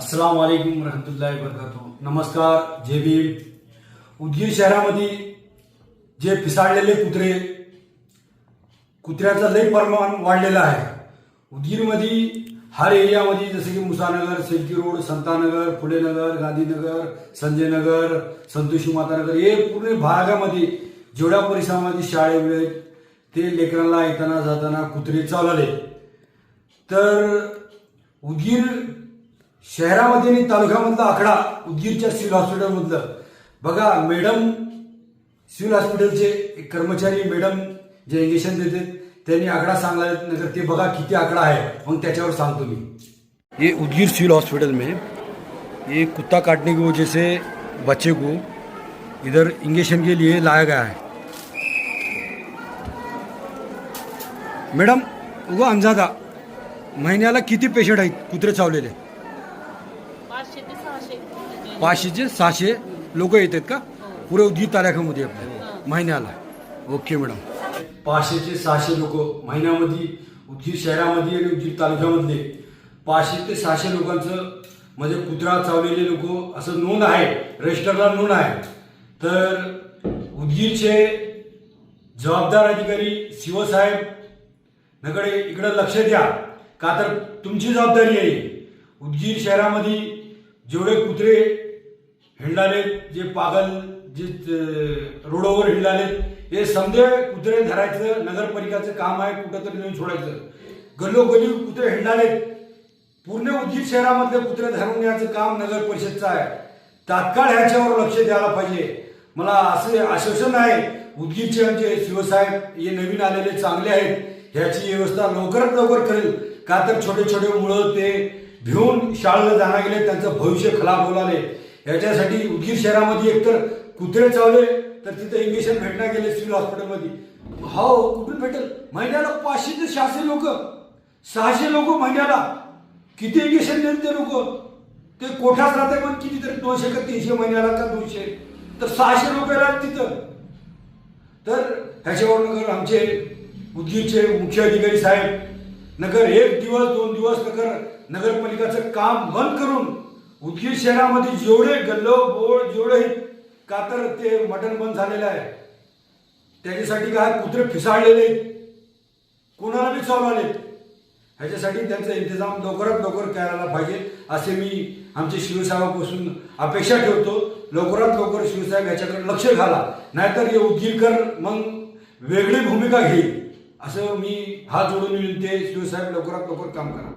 अस्सलाम वालेकुम रहमतुल्लाहि वबरकातुह। नमस्कार जय भीम। उदगीर शहरामध्ये जे पिसाळलेले कुत्रे कुत्र्याचं लय प्रमाण वाढलेलं आहे. उदगीरमध्ये हर एरियामध्ये जसं की मुसानगर सेल्की रोड संतानगर फुलेनगर गांधीनगर संजयनगर संतोषी मातानगर हे पूर्ण भागामध्ये जेवढ्या परिसरामध्ये शाळे ते लेकरांना येताना जाताना कुत्रे चालवले तर उदगीर शहरामध्ये आणि तालुक्यामधला आकडा उदगीरच्या सिव्हिल हॉस्पिटलमधलं. बघा मॅडम सिव्हिल हॉस्पिटलचे एक कर्मचारी मॅडम जे इंजेक्शन देते त्यांनी आकडा सांगला नगर ते बघा किती आकडा आहे मग त्याच्यावर सांगतो मी. ये उदगीर सिविल हॉस्पिटल में ये कुत्ता काटने की वजह से बच्चे को इधर इंजेक्शन के लिए लाया गया है। मॅडम उगा अंजादा महिन्याला किती पेशंट आहेत कुत्रे चावलेले पाचशेचे सहाशे लोक येतात का? पुरे उदगीर तालुक्यामध्ये आपल्या महिन्याला. Okay madam. पाचशे ते सहाशे लोक महिन्यामध्ये उदगीर शहरामध्ये आणि उदगीर तालुक्यामधले. पाचशे ते सहाशे लोकांचं म्हणजे कुत्रा चावलेले लोक असं नोंद आहे रजिस्टरला नोंद आहे. तर उदगीरचे जबाबदार अधिकारी शिवसाहेब नकडे इकडं लक्ष द्या का तर तुमची जबाबदारी आहे. उदगीर शहरामध्ये जेवढे कुत्रे हिंडाले जे पागल जे अं, रोडवर हिंडाले हे समजे कुत्रे धरायचं नगरपालिकाचं काम आहे कुठं तरी नेऊन सोडायचं. गल्लोगल्ली कुत्रे हिंडाले पूर्ण उदगीर शहरामधले कुत्रे धरून याचं काम नगर परिषदचं आहे. तात्काळ ह्याच्यावर लक्ष द्यायला पाहिजे. मला असे आश्वासन आहे उदगीरचे आमचे शिवसाहेब हे नवीन आलेले चांगले आहेत. ह्याची व्यवस्था लवकरात लवकर करेल. का तर छोटे छोटे मुळं ते भिवून शाळेला जाणार गेले त्यांचं भविष्य खराब होणारे याच्यासाठी उदगीर शहरामध्ये एकतर कुत्रे चावले तर तिथे इंजेक्शन भेटणार गेले सिव्हिल हॉस्पिटलमध्ये हो कुठून भेटेल? महिन्याला पाचशे ते सहाशे लोक. सहाशे लोक महिन्याला. किती इंजेक्शन देत ते लोक? ते कोठाच राहते पण किती तरी दोनशे का तीनशे महिन्याला का दोनशे? तर सहाशे लोक येणार तिथं. तर ह्याच्यावर नगर आमचे उदगीरचे मुख्य अधिकारी साहेब नगर एक दिवस दोन दिवस नगर नगरपालिकाचं काम बंद करून उदगीर शहरामध्ये जेवढे गल्लो बोळ जेवढे कातर का तर ते मटण बंद झालेलं आहे त्याच्यासाठी काय कुत्रे फिसाळलेले कोणाला बी चालवले ह्याच्यासाठी त्यांचा इंतजाम लवकरात लवकर करायला पाहिजे असे मी आमचे शिवसाहेबापासून अपेक्षा ठेवतो. लवकरात लवकर शिवसाहेब याच्याकडे लक्ष घाला. नाहीतर हे उदगीरकर मग वेगळी भूमिका घेईल. असं मी हात जोडून विनंती ते शिवसाहेब लवकरात लवकर काम करा.